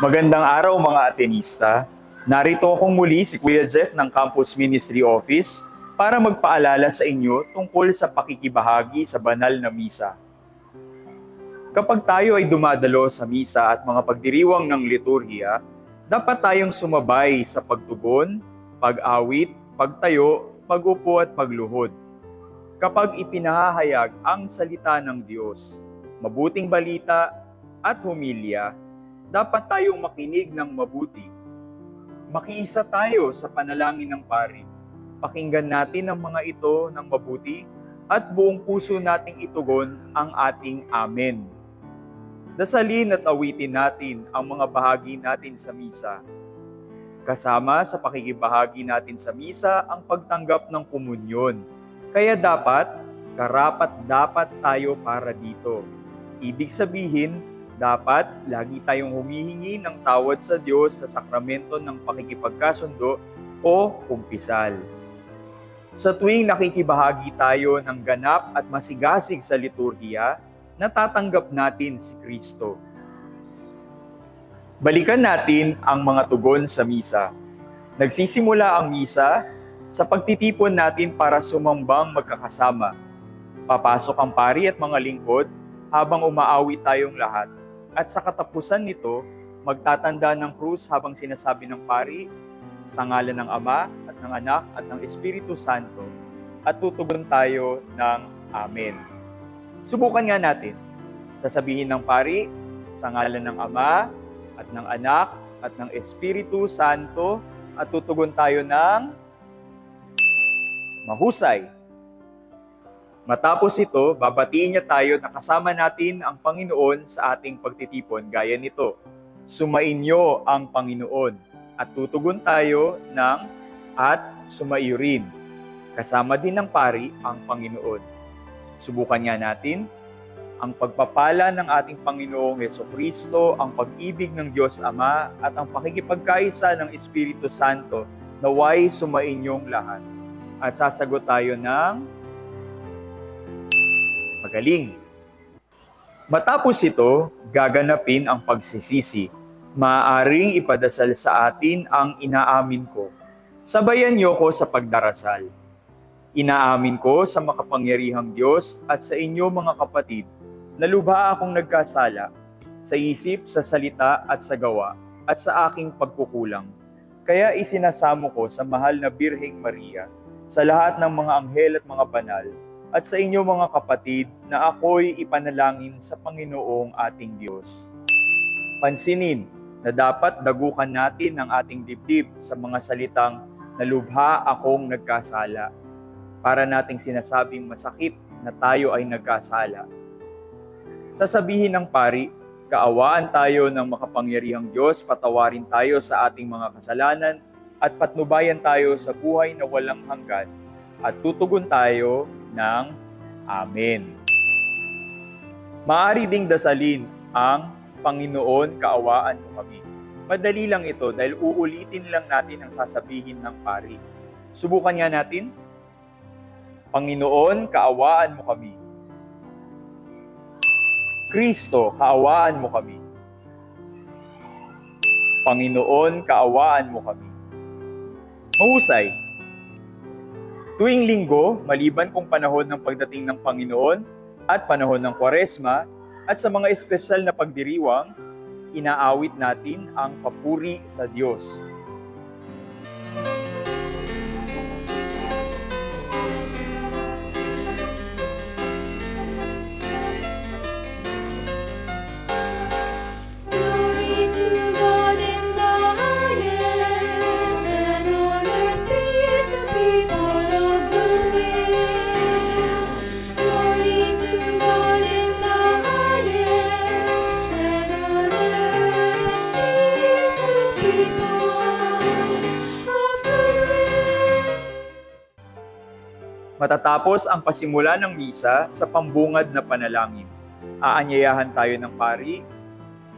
Magandang araw mga Atenista. Narito akong muli si Kuya Jeff ng Campus Ministry Office para magpaalala sa inyo tungkol sa pakikibahagi sa banal na misa. Kapag tayo ay dumadalo sa misa at mga pagdiriwang ng liturhiya, dapat tayong sumabay sa pagtugon, pag-awit, pagtayo, pag-upo at pagluhod. Kapag ipinahahayag ang salita ng Diyos, mabuting balita at humilya, dapat tayong makinig ng mabuti. Makiisa tayo sa panalangin ng pari. Pakinggan natin ang mga ito ng mabuti at buong puso nating itugon ang ating Amen. Dasalin at awitin natin ang mga bahagi natin sa misa. Kasama sa pakikibahagi natin sa misa ang pagtanggap ng komunyon. Kaya dapat, karapat dapat tayo para dito. Ibig sabihin, dapat lagi tayong humihingi ng tawad sa Diyos sa sakramento ng pakikipagkasundo o kumpisal. Sa tuwing nakikibahagi tayo ng ganap at masigasig sa liturhiya, natatanggap natin si Kristo. Balikan natin ang mga tugon sa misa. Nagsisimula ang misa sa pagtitipon natin para sumambang magkakasama. Papasok ang pari at mga lingkod habang umaawi tayong lahat. At sa katapusan nito, magtatanda ng krus habang sinasabi ng pari sa ngalan ng Ama at ng Anak at ng Espiritu Santo at tutugon tayo ng Amen. Subukan nga natin. Sasabihin ng pari sa ngalan ng Ama at ng Anak at ng Espiritu Santo at tutugon tayo ng mahusay. Matapos ito, babatiin niya tayo na kasama natin ang Panginoon sa ating pagtitipon gaya nito. Sumainyo ang Panginoon at tutugon tayo ng at sumaiyo rin. Kasama din ng pari ang Panginoon. Subukan nga natin ang pagpapala ng ating Panginoong Yeso Kristo, ang pag-ibig ng Diyos Ama at ang pakikipagkaisa ng Espiritu Santo naway sumainyong lahat. At sasagot tayo ng magaling. Matapos ito, gaganapin ang pagsisisi. Maaaring ipadasal sa atin ang inaamin ko. Sabayan niyo ko sa pagdarasal. Inaamin ko sa makapangyarihang Diyos at sa inyo mga kapatid na lubha akong nagkasala sa isip, sa salita at sa gawa at sa aking pagkukulang. Kaya isinasamo ko sa mahal na Birheng Maria, sa lahat ng mga anghel at mga banal, at sa inyo mga kapatid na ako'y ipanalangin sa Panginoong ating Diyos. Pansinin na dapat dagukan natin ang ating dibdib sa mga salitang nalubha akong nagkasala para nating sinasabing masakit na tayo ay nagkasala. Sasabihin ng pari, kaawaan tayo ng makapangyarihang Diyos, patawarin tayo sa ating mga kasalanan at patnubayan tayo sa buhay na walang hanggan at tutugon tayo ng Amen. Maari ding dasalin ang Panginoon, kaawaan mo kami. Madali lang ito dahil uulitin lang natin ang sasabihin ng pari. Subukan nga natin. Panginoon, kaawaan mo kami. Kristo, kaawaan mo kami. Panginoon, kaawaan mo kami. Mahusay. Tuwing linggo, maliban kung panahon ng pagdating ng Panginoon at panahon ng Kwaresma, at sa mga espesyal na pagdiriwang, inaawit natin ang papuri sa Diyos. Matatapos ang pasimula ng misa sa pambungad na panalangin. Aanyayahan tayo ng pari,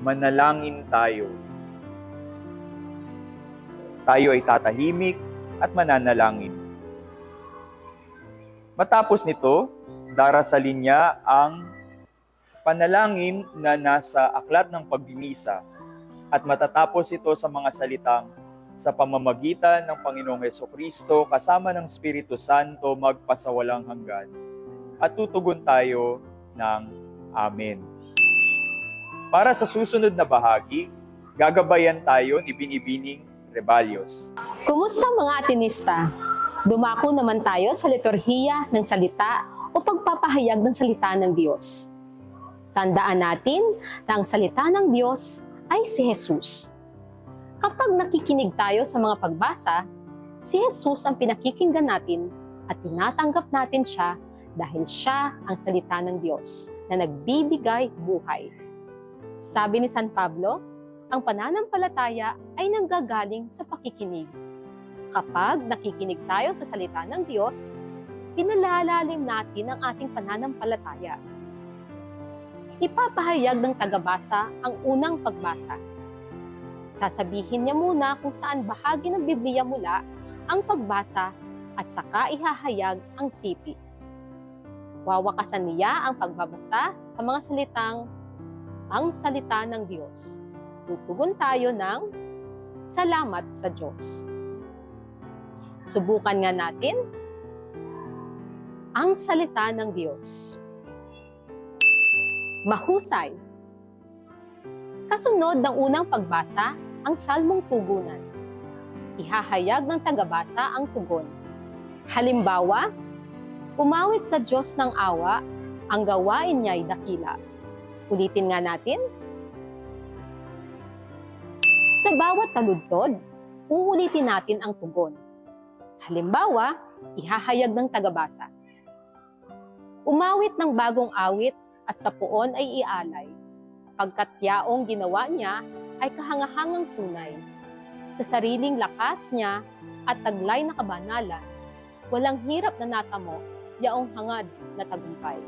manalangin tayo. Tayo ay tatahimik at mananalangin. Matapos nito, darasalin niya ang panalangin na nasa aklat ng pagbimisa at matatapos ito sa mga salitang sa pamamagitan ng Panginoong Heso Kristo kasama ng Espiritu Santo magpasawalang hanggan. At tutugon tayo ng Amen. Para sa susunod na bahagi, gagabayan tayo ni Binibining Rebalios. Kumusta mga atinista? Dumako naman tayo sa liturhiya ng salita o pagpapahayag ng salita ng Diyos. Tandaan natin na ang salita ng Diyos ay si Jesus. Kapag nakikinig tayo sa mga pagbasa, si Jesus ang pinakikinggan natin at tinatanggap natin siya dahil siya ang salita ng Diyos na nagbibigay buhay. Sabi ni San Pablo, ang pananampalataya ay nanggagaling sa pakikinig. Kapag nakikinig tayo sa salita ng Diyos, pinalalalim natin ang ating pananampalataya. Ipapahayag ng tagabasa ang unang pagbasa. Sasabihin niya muna kung saan bahagi ng Biblia mula ang pagbasa at saka ihahayag ang sipi. Wawakasan niya ang pagbabasa sa mga salitang ang salita ng Diyos. Tutugon tayo ng salamat sa Diyos. Subukan nga natin ang salita ng Diyos. Mahusay. Kasunod ng unang pagbasa, ang salmong tugunan. Ihahayag ng tagabasa ang tugon. Halimbawa, umawit sa Diyos ng awa, ang gawain niya'y dakila. Ulitin nga natin. Sa bawat taludtod, uulitin natin ang tugon. Halimbawa, ihahayag ng tagabasa. Umawit ng bagong awit at sa puon ay ialay. Pagkat yaong ginawa niya ay kahangahangang tunay. Sa sariling lakas niya at taglay na kabanalan, walang hirap na natamo, yaong hangad na tagumpay.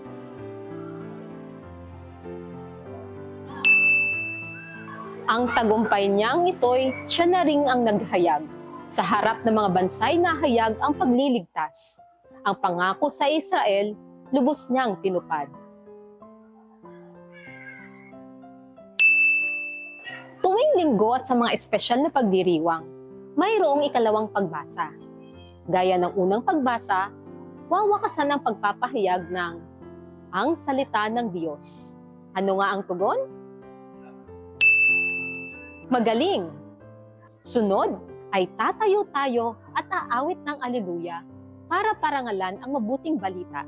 Ang tagumpay niyang ito'y siya na rin ang naghayag. Sa harap ng mga bansay na hayag ang pagliligtas. Ang pangako sa Israel, lubos niyang tinupad. Tuwing linggo at sa mga espesyal na pagdiriwang, mayroong ikalawang pagbasa. Gaya ng unang pagbasa, wawakasan ang pagpapahayag ng ang salita ng Diyos. Ano nga ang tugon? Magaling! Sunod ay tatayo tayo at aawit ng aleluya para parangalan ang mabuting balita.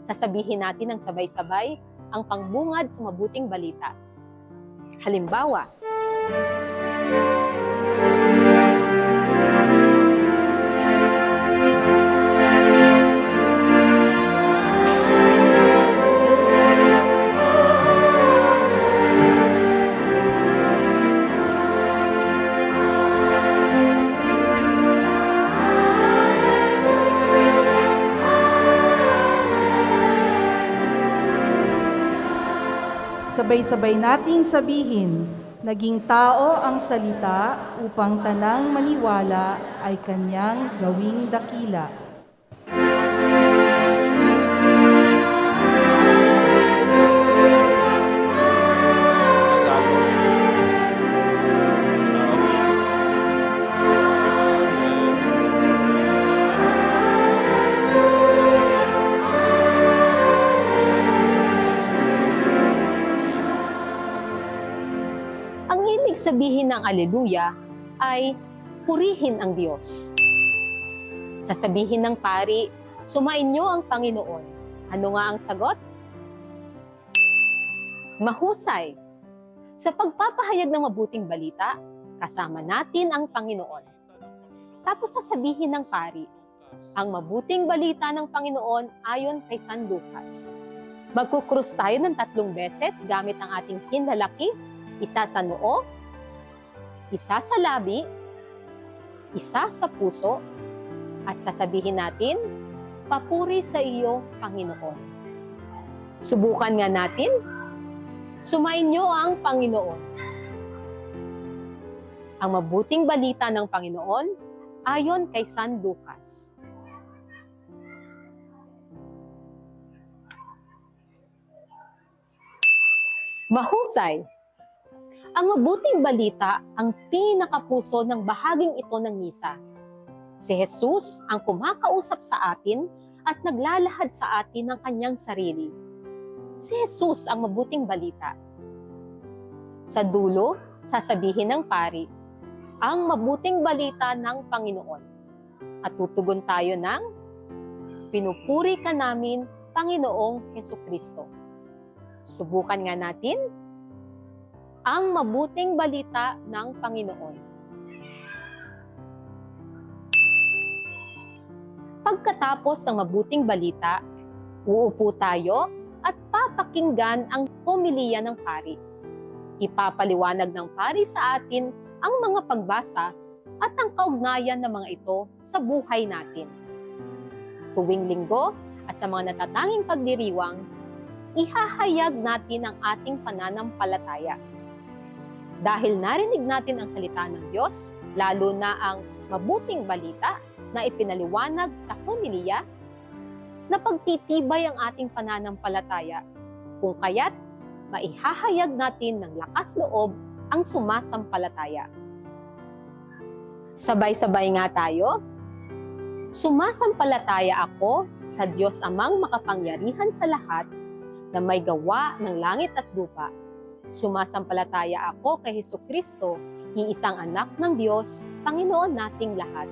Sasabihin natin ng sabay-sabay ang pangbungad sa mabuting balita. Halimbawa, Sabay-sabay nating sabihin, naging tao ang salita upang tanang maniwala ay kanyang gawing dakila. Sabihin ng aleluya ay purihin ang Diyos. Sasabihin ng pari, sumainyo ang Panginoon. Ano nga ang sagot? Mahusay. Sa pagpapahayag ng mabuting balita, kasama natin ang Panginoon. Tapos sasabihin ng pari, ang mabuting balita ng Panginoon ayon kay San Lucas. Magkukrus tayo ng tatlong beses gamit ang ating hinlalaki, isa sa noo, isa sa labi, isa sa puso, at sasabihin natin, papuri sa iyo, Panginoon. Subukan nga natin, sumainyo ang Panginoon. Ang mabuting balita ng Panginoon ayon kay San Lucas. Mahusay! Ang mabuting balita ang pinakapuso ng bahaging ito ng misa. Si Jesus ang kumakausap sa atin at naglalahad sa atin ng kanyang sarili. Si Jesus ang mabuting balita. Sa dulo, sasabihin ng pari, ang mabuting balita ng Panginoon. At tutugon tayo ng, Pinupuri ka namin, Panginoong Heso Kristo. Subukan nga natin ang mabuting balita ng Panginoon. Pagkatapos ng mabuting balita, uupo tayo at papakinggan ang homilya ng pari. Ipapaliwanag ng pari sa atin ang mga pagbasa at ang kaugnayan ng mga ito sa buhay natin. Tuwing linggo at sa mga natatanging pagdiriwang, ihahayag natin ang ating pananampalataya. Dahil narinig natin ang salita ng Diyos, lalo na ang mabuting balita na ipinaliwanag sa homilya, na pagtitibay ang ating pananampalataya. Kung kaya't, maihahayag natin ng lakas loob ang sumasampalataya. Sabay-sabay nga tayo. Sumasampalataya ako sa Diyos amang makapangyarihan sa lahat na may gawa ng langit at lupa. Sumasampalataya ako kay Heso Kristo, iisang anak ng Diyos, Panginoon nating lahat.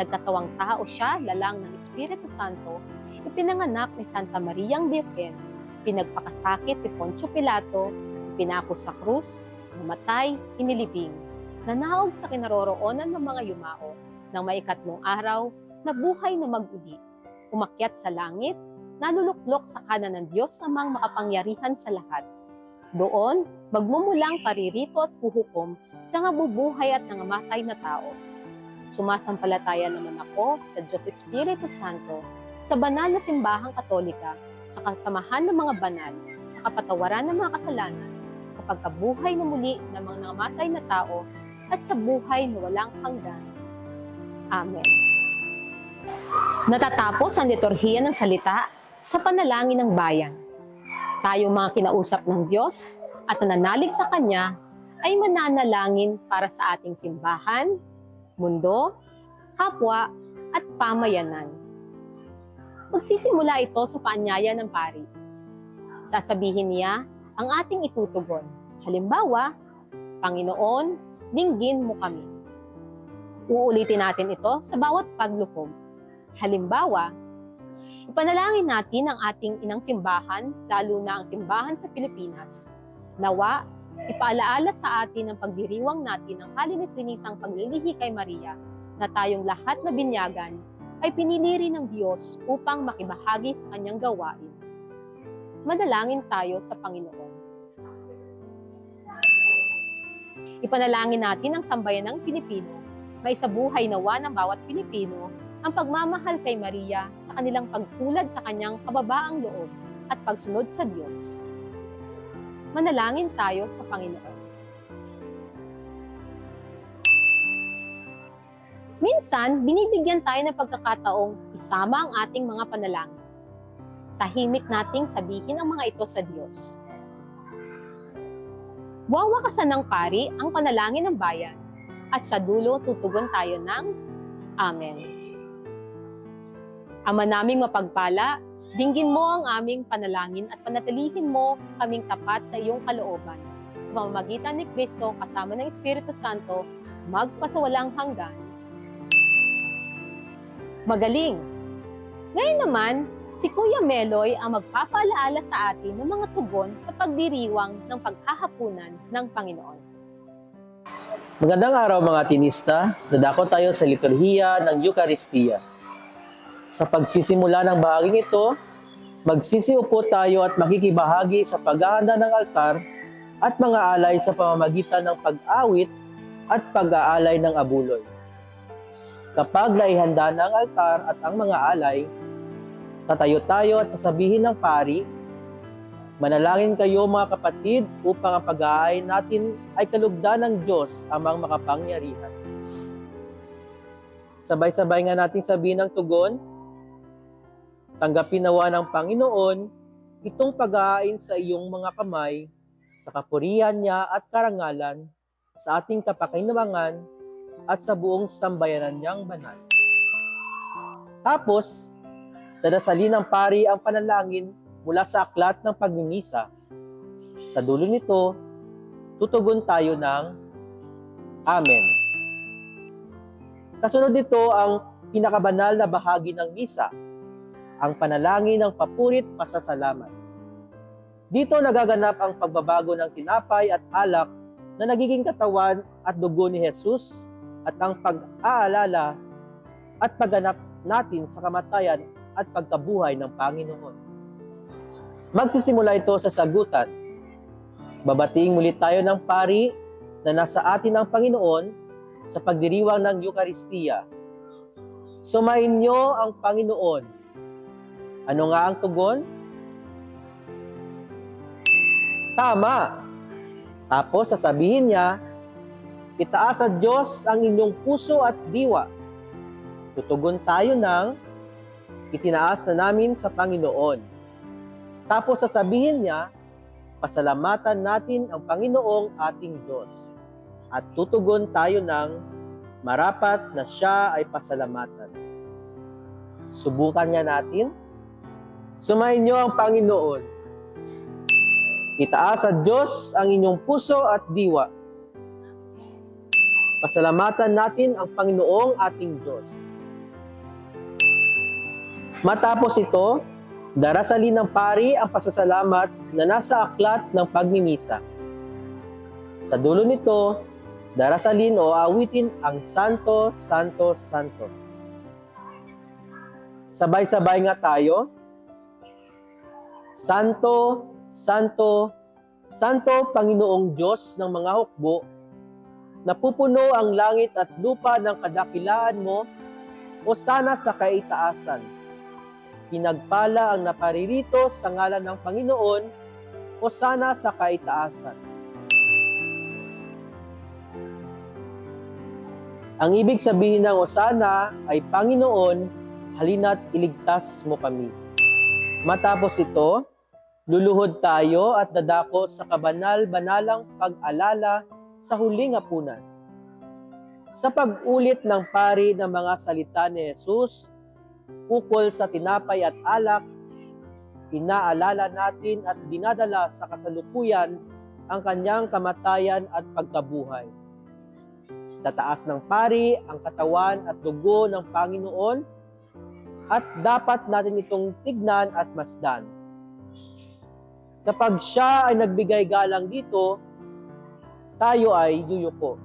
Nagkatawang tao siya, lalang ng Espiritu Santo, ipinanganak ni Santa Mariang Birhen, pinagpakasakit ni Poncio Pilato, pinako sa krus, namatay, inilibing, nanaog sa kinaroroonan ng mga yumao, ng maikatlong araw, nabuhay na mag-uli, umakyat sa langit, naluluklok sa kanan ng Diyos amang makapangyarihan sa lahat. Doon, magmumulang paririto at huhukom sa nabubuhay at nangamatay na tao. Sumasampalataya naman ako sa Diyos Espiritu Santo, sa banal na simbahang katolika, sa kasamahan ng mga banal, sa kapatawaran ng mga kasalanan, sa pagkabuhay na muli ng mga nangamatay na tao, at sa buhay na walang hanggan. Amen. Natatapos ang liturhiya ng salita sa panalangin ng bayan. Tayong mga kinausap ng Diyos at nananalig sa Kanya ay mananalangin para sa ating simbahan, mundo, kapwa, at pamayanan. Magsisimula ito sa paanyaya ng pari. Sasabihin niya ang ating itutugon. Halimbawa, Panginoon, dinggin mo kami. Uulitin natin ito sa bawat paglukog. Halimbawa, ipanalangin natin ang ating inang simbahan, lalo na ang simbahan sa Pilipinas. Nawa, ipaalaala sa atin ang pagdiriwang natin ng kalinis-linisang paglilihi kay Maria na tayong lahat na binyagan ay pinili rin ng Diyos upang makibahagi sa kanyang gawain. Manalangin tayo sa Panginoon. Ipanalangin natin ang sambayan ng Pilipino, may sa buhay nawa ng bawat Pilipino ang pagmamahal kay Maria sa kanilang pagtulad sa kanyang kababaang loob at pagsunod sa Diyos. Manalangin tayo sa Panginoon. Minsan, binibigyan tayo ng pagkakataong isama ang ating mga panalangin. Tahimik nating sabihin ang mga ito sa Diyos. Wawakasan ng pari ang panalangin ng bayan at sa dulo tutugon tayo ng Amen. Ama naming mapagpala, dinggin mo ang aming panalangin at panatilihin mo kaming tapat sa iyong kalooban. Sa pamamagitan ni Kristo kasama ng Espiritu Santo, magpasawalang hanggan. Magaling! Ngayon naman, si Kuya Meloy ang magpapaalaala sa atin ng mga tugon sa pagdiriwang ng paghahapunan ng Panginoon. Magandang araw mga tinista, nadako tayo sa liturhiya ng Eucharistia. Sa pagsisimula ng bahaging ito, magsisiupo tayo at makikibahagi sa paghahanda ng altar at mga alay sa pamamagitan ng pag-awit at pag-aalay ng abuloy. Kapag naihanda na ang altar at ang mga alay, tatayo tayo at sasabihin ng pari, Manalangin kayo mga kapatid upang ang pag-aay natin ay kalugdan ng Diyos amang makapangyarihan. Sabay-sabay nga nating sabihin ng tugon, Tanggapin nawa ng Panginoon itong pag-aain sa iyong mga kamay sa kapurihan niya at karangalan, sa ating kapakinabangan, at sa buong sambayanan niyang banal. Tapos, dadasalin ng pari ang panalangin mula sa aklat ng pagmimisa. Sa dulo nito, tutugon tayo ng Amen. Kasunod nito ang pinakabanal na bahagi ng misa, ang panalangin ng papurit pasasalamat. Dito nagaganap ang pagbabago ng tinapay at alak na nagiging katawan at dugo ni Jesus at ang pag-aalala at pagganap natin sa kamatayan at pagkabuhay ng Panginoon. Magsisimula ito sa sagutan. Babating muli tayo ng pari na nasa atin ang Panginoon sa pagdiriwang ng Eukaristiya. Sumayin niyo ang Panginoon. Ano nga ang tugon? Tama. Tapos sasabihin niya, itaas sa Diyos ang inyong puso at diwa. Tutugon tayo ng itinaas na namin sa Panginoon. Tapos sasabihin niya, pasalamatan natin ang Panginoong ating Diyos. At tutugon tayo ng marapat na siya ay pasalamatan. Subukan niya natin. Sumayin niyo ang Panginoon. Itaas Diyos ang inyong puso at diwa. Pasalamatan natin ang Panginoong ating Diyos. Matapos ito, darasalin ng pari ang pasasalamat na nasa aklat ng pagmimisa. Sa dulo nito, darasalin o awitin ang Santo, Santo, Santo. Sabay-sabay nga tayo. Santo, Santo, Santo Panginoong Diyos ng mga hukbo, napupuno ang langit at lupa ng kadakilaan mo, o sana sa kaitaasan. Pinagpala ang naparirito sa ngalan ng Panginoon, o sana sa kaitaasan. Ang ibig sabihin ng Osana ay, Panginoon, halina't iligtas mo kami. Matapos ito, luluhod tayo at dadako sa kabanal-banalang pag-alala sa huling hapunan. Sa pag-ulit ng pari ng mga salita ni Jesus, ukol sa tinapay at alak, inaalala natin at dinadala sa kasalukuyan ang kanyang kamatayan at pagkabuhay. Tataas ng pari ang katawan at dugo ng Panginoon at dapat natin itong tignan at masdan. Kapag siya ay nagbigay galang dito, tayo ay yuyuko.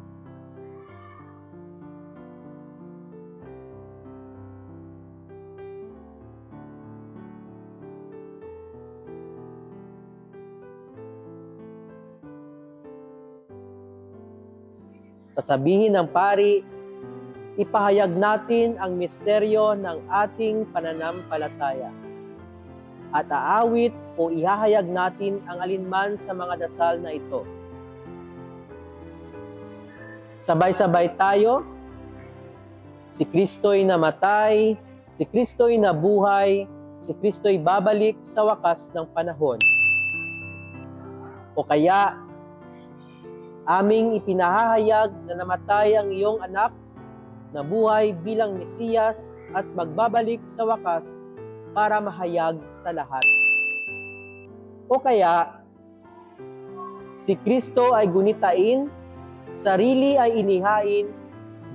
Sasabihin ng pari, ipahayag natin ang misteryo ng ating pananampalataya. At aawit o ihahayag natin ang alinman sa mga dasal na ito. Sabay-sabay tayo. Si Kristo'y namatay, si Kristo'y nabuhay, si Kristo'y babalik sa wakas ng panahon. O kaya, aming ipinahahayag na namatay ang iyong anak na buhay bilang Mesiyas at magbabalik sa wakas para mahayag sa lahat. O kaya, si Kristo ay gunitain, sarili ay inihain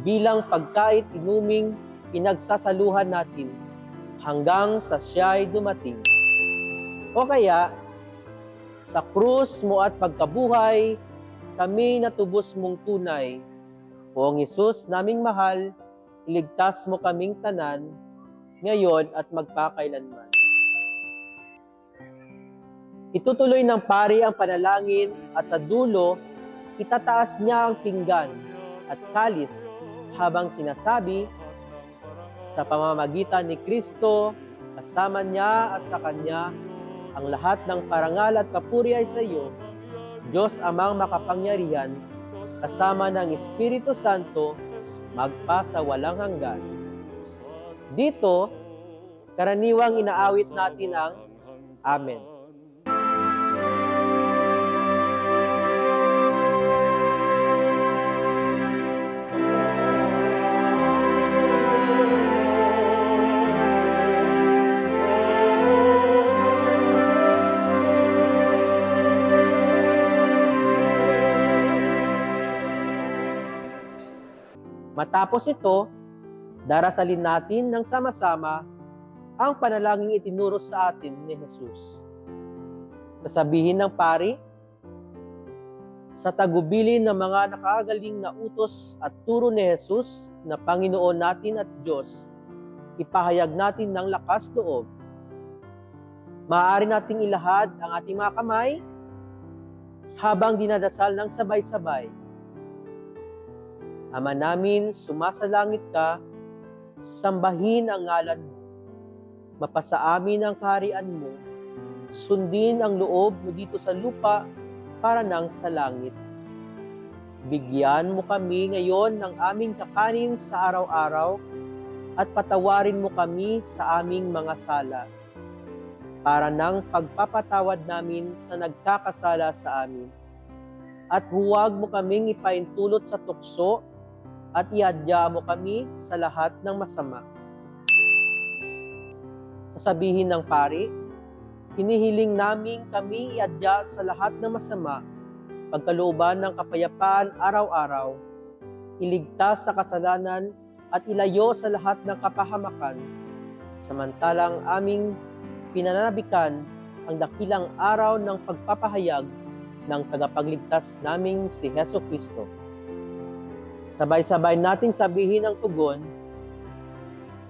bilang pagkait inuming pinagsasaluhan natin hanggang sa siya'y dumating. O kaya, sa krus mo at pagkabuhay, kami natubos mong tunay. Poong Isus naming mahal, iligtas mo kaming tanan, ngayon at magpakailanman. Itutuloy ng pari ang panalangin at sa dulo, itataas niya ang pinggan at kalis habang sinasabi, sa pamamagitan ni Kristo, kasama niya at sa Kanya, ang lahat ng parangal at papuri ay sa iyo, Diyos amang makapangyarihan, kasama ng Espiritu Santo, magpa walang hanggan. Dito, karaniwang inaawit natin ang Amen. Matapos ito, darasalin natin ng sama-sama ang panalangin itinuro sa atin ni Jesus. Sasabihin ng pari, sa tagubilin ng mga nakagaling na utos at turo ni Jesus na Panginoon natin at Diyos, ipahayag natin ng lakas loob. Maaari nating ilahad ang ating mga kamay habang dinadasal ng sabay-sabay. Ama namin, sumasalangit ka, sambahin ang ngalan mo. Mapasa amin ang kaharian mo. Sundin ang loob mo dito sa lupa para nang sa langit. Bigyan mo kami ngayon ng aming kakanin sa araw-araw at patawarin mo kami sa aming mga sala para nang pagpapatawad namin sa nagkakasala sa amin. At huwag mo kaming ipaintulot sa tukso at ihadya mo kami sa lahat ng masama. Sasabihin ng pari, hinihiling namin kami iadya sa lahat ng masama, pagkalooban ng kapayapaan araw-araw, iligtas sa kasalanan at ilayo sa lahat ng kapahamakan, samantalang aming pinananabikan ang dakilang araw ng pagpapahayag ng tagapagligtas naming si Heso Kristo. Sabay-sabay nating sabihin ang tugon,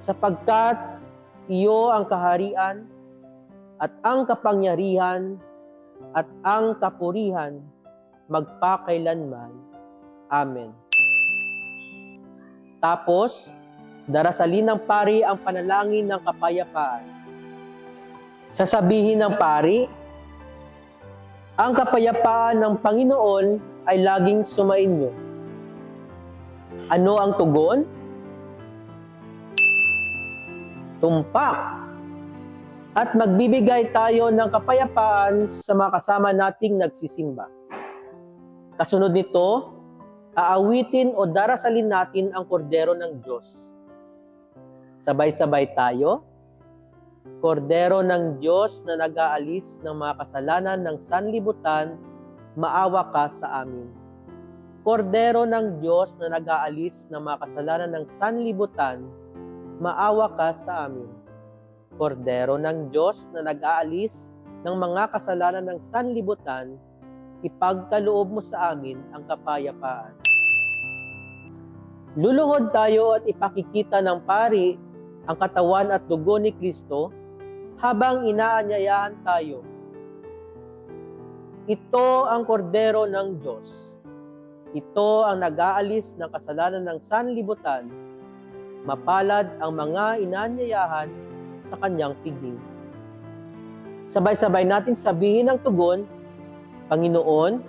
sapagkat iyo ang kaharian at ang kapangyarihan at ang kapurihan magpakailanman. Amen. Tapos, darasalin ng pari ang panalangin ng kapayapaan. Sasabihin ng pari, ang kapayapaan ng Panginoon ay laging sumainyo. Ano ang tugon? Tumpak. At magbibigay tayo ng kapayapaan sa mga kasama nating nagsisimba. Kasunod nito, aawitin o darasalin natin ang kordero ng Diyos. Sabay-sabay tayo. Kordero ng Diyos na nag-aalis ng mga kasalanan ng sanlibutan, maawa ka sa amin. Kordero ng Diyos na nag-aalis ng mga kasalanan ng sanlibutan, maawa ka sa amin. Kordero ng Diyos na nag-aalis ng mga kasalanan ng sanlibutan, ipagkaloob mo sa amin ang kapayapaan. Luluhod tayo at ipakikita ng pari ang katawan at dugo ni Kristo habang inaanyayahan tayo. Ito ang kordero ng Diyos. Ito ang nag-aalis ng kasalanan ng sanlibutan. Mapalad ang mga inaanyayahan sa kanyang piging. Sabay-sabay natin sabihin ang tugon, Panginoon,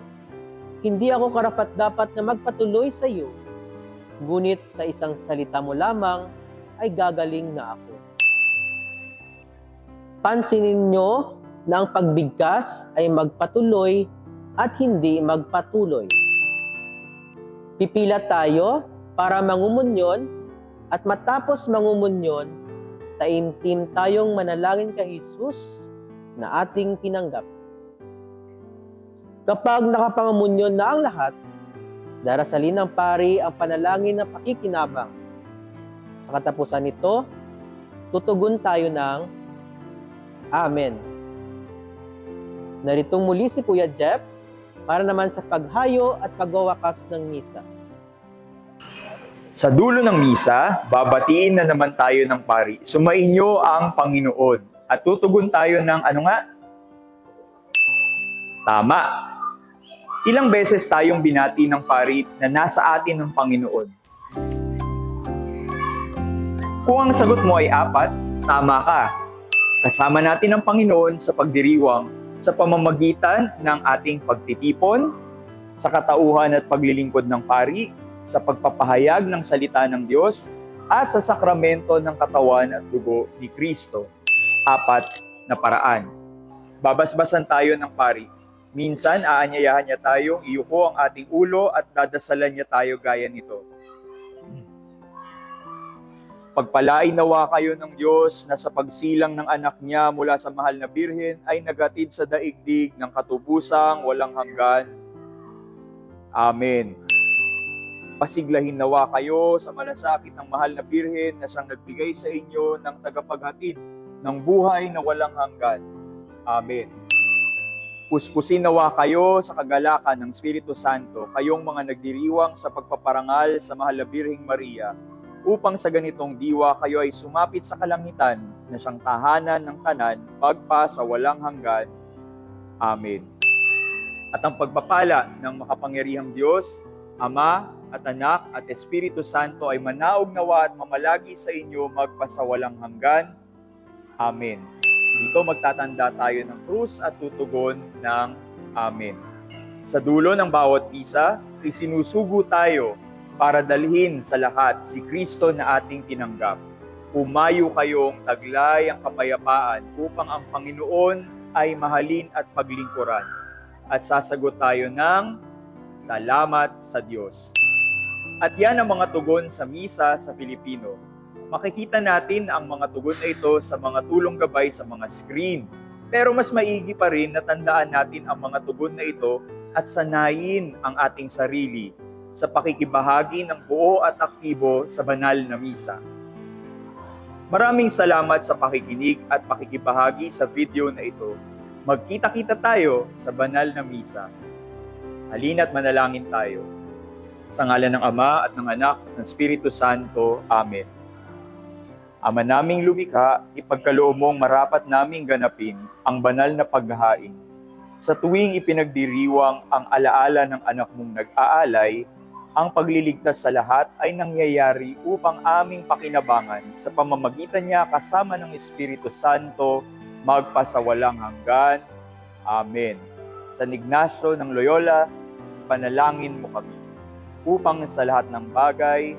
hindi ako karapat-dapat na magpatuloy sa iyo, ngunit sa isang salita mo lamang ay gagaling na ako. Pansinin nyo na ang pagbigkas ay magpatuloy at hindi magpatuloy. Pipila tayo para mangumunyon at matapos mangumunyon, taimtim tayong manalangin kay Jesus na ating tinanggap. Kapag nakapangamunyon na ang lahat, darasalin ng pari ang panalangin ng pakikinabang. Sa katapusan nito, tutugon tayo ng Amen. Naritong muli si Kuya Jeff para naman sa paghayo at pagwawakas ng misa. Sa dulo ng misa, babatiin na naman tayo ng pari. Sumainyo ang Panginoon. At tutugon tayo ng ano nga? Tama. Ilang beses tayong binati ng pari na nasa atin ng Panginoon. Kung ang sagot mo ay apat, tama ka. Kasama natin ang Panginoon sa pagdiriwang sa pamamagitan ng ating pagtitipon, sa katauhan at paglilingkod ng pari, sa pagpapahayag ng salita ng Diyos, at sa sakramento ng katawan at dugo ni Kristo. Apat na paraan. Babasbasan tayo ng pari. Minsan, aanyayahan niya tayong iyuko ang ating ulo at dadasalan niya tayo gaya nito. Pagpalain nawa kayo ng Diyos na sa pagsilang ng anak niya mula sa mahal na birhen ay nagatid sa daigdig ng katubusang walang hanggan. Amen. Pasiglahin nawa kayo sa malasakit ng mahal na birhen na siyang nagbigay sa inyo ng tagapaghatid ng buhay na walang hanggan. Amen. Puspusin nawa kayo sa kagalakan ng Espiritu Santo, kayong mga nagdiriwang sa pagpaparangal sa mahal na Birheng Maria, upang sa ganitong diwa kayo ay sumapit sa kalangitan na siyang tahanan ng kanan, pagpa sa walang hanggan. Amen. At ang pagpapala ng makapangyarihang Diyos, Ama at Anak at Espiritu Santo ay manaog nawa at mamalagi sa inyo magpasawalang hanggan. Amen. Dito magtatanda tayo ng krus at tutugon ng Amen. Sa dulo ng bawat isa, isinusugo tayo para dalhin sa lahat si Kristo na ating tinanggap. Umayo kayong taglay ang kapayapaan upang ang Panginoon ay mahalin at paglingkuran. At sasagot tayo ng Salamat sa Diyos. At yan ang mga tugon sa misa sa Filipino. Makikita natin ang mga tugon na ito sa mga tulong gabay sa mga screen. Pero mas maigi pa rin na tandaan natin ang mga tugon na ito at sanayin ang ating sarili sa pakikibahagi ng buo at aktibo sa banal na misa. Maraming salamat sa pakikinig at pakikibahagi sa video na ito. Magkita-kita tayo sa banal na misa. Halina't manalangin tayo. Sa ngalan ng Ama at ng Anak at ng Espiritu Santo. Amen. Ama naming lumikha, ipagkaloob mong marapat naming ganapin ang banal na paghahain. Sa tuwing ipinagdiriwang ang alaala ng anak mong nag-aalay, ang pagliligtas sa lahat ay nangyayari upang aming pakinabangan sa pamamagitan niya kasama ng Espiritu Santo magpasawalang hanggan. Amen. San Ignacio ng Loyola, panalangin mo kami upang sa lahat ng bagay,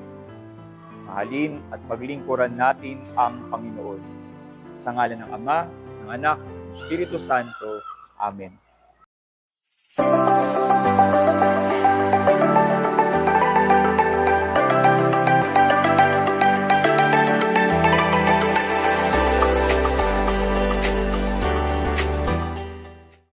mahalin at paglingkuran natin ang Panginoon. Sa ngalan ng Ama, ng Anak, Espiritu Santo. Amen.